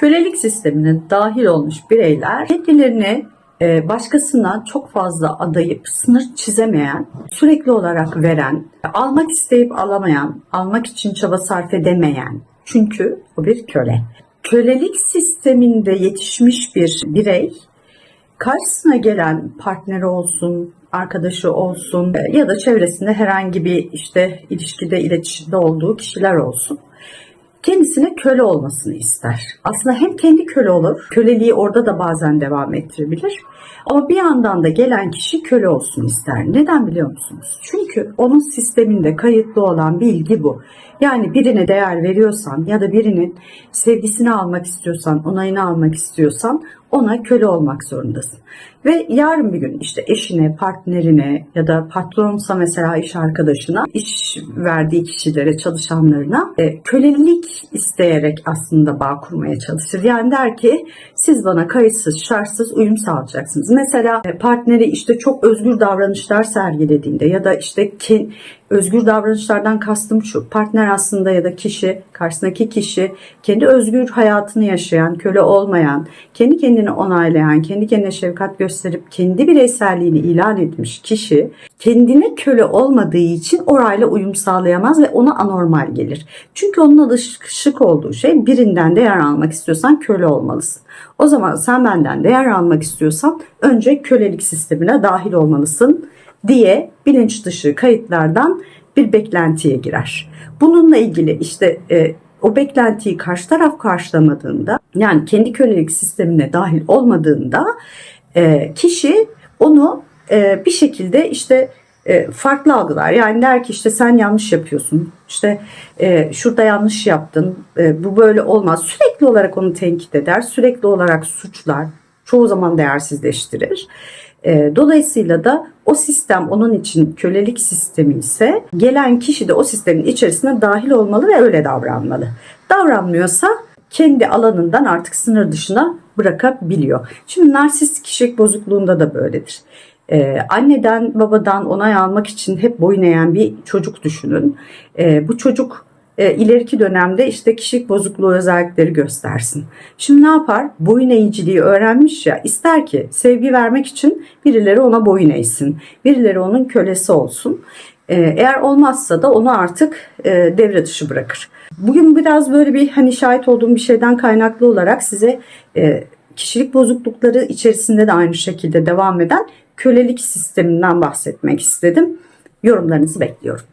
Kölelik sistemine dahil olmuş bireyler kendilerini e, başkasına çok fazla adayıp sınır çizemeyen, sürekli olarak veren, almak isteyip alamayan, almak için çaba sarf edemeyen. Çünkü o bir köle. Kölelik sisteminde yetişmiş bir birey karşısına gelen partneri olsun, arkadaşı olsun e, ya da çevresinde herhangi bir işte ilişkide, iletişimde olduğu kişiler olsun kendisine köle olmasını ister. Aslında hem kendi köle olur, köleliği orada da bazen devam ettirebilir. Ama bir yandan da gelen kişi köle olsun ister. Neden biliyor musunuz? Çünkü onun sisteminde kayıtlı olan bilgi bu. Yani birine değer veriyorsan ya da birinin sevgisini almak istiyorsan, onayını almak istiyorsan ona köle olmak zorundasın. Ve yarın bir gün işte eşine, partnerine ya da patronsa mesela iş arkadaşına, iş verdiği kişilere, çalışanlarına e, kölelik isteyerek aslında bağ kurmaya çalışır. Yani der ki siz bana kayıtsız, şartsız uyum sağlayacaksınız. Mesela e, partneri işte çok özgür davranışlar sergilediğinde ya da işte özgür davranışlardan kastım şu. Partner aslında ya da kişi, karşısındaki kişi kendi özgür hayatını yaşayan, köle olmayan, kendi kendini onaylayan, kendi kendine şefkat gösterip kendi bireyselliğini ilan etmiş kişi kendine köle olmadığı için orayla uyum sağlayamaz ve ona anormal gelir. Çünkü onun alışık olduğu şey birinden değer almak istiyorsan köle olmalısın. O zaman sen benden değer almak istiyorsan önce kölelik sistemine dahil olmalısın diye bilinç dışı kayıtlardan bir beklentiye girer. Bununla ilgili işte e, o beklentiyi karşı taraf karşılamadığında yani kendi kölelik sistemine dahil olmadığında e, kişi onu e, bir şekilde işte e, farklı algılar. Yani der ki işte sen yanlış yapıyorsun. İşte e, şurada yanlış yaptın. E, bu böyle olmaz. Sürekli olarak onu tenkit eder. Sürekli olarak suçlar. Çoğu zaman değersizleştirir. E, dolayısıyla da o sistem onun için kölelik sistemi ise gelen kişi de o sistemin içerisine dahil olmalı ve öyle davranmalı. Davranmıyorsa kendi alanından artık sınır dışına bırakabiliyor. Şimdi narsist kişilik bozukluğunda da böyledir. Ee, anneden babadan onay almak için hep boyun eğen bir çocuk düşünün. Ee, bu çocuk e, ileriki dönemde işte kişilik bozukluğu özellikleri göstersin. Şimdi ne yapar? Boyun eğiciliği öğrenmiş ya ister ki sevgi vermek için birileri ona boyun eğsin. Birileri onun kölesi olsun. Ee, eğer olmazsa da onu artık e, devre dışı bırakır. Bugün biraz böyle bir hani şahit olduğum bir şeyden kaynaklı olarak size e, kişilik bozuklukları içerisinde de aynı şekilde devam eden kölelik sisteminden bahsetmek istedim. Yorumlarınızı bekliyorum.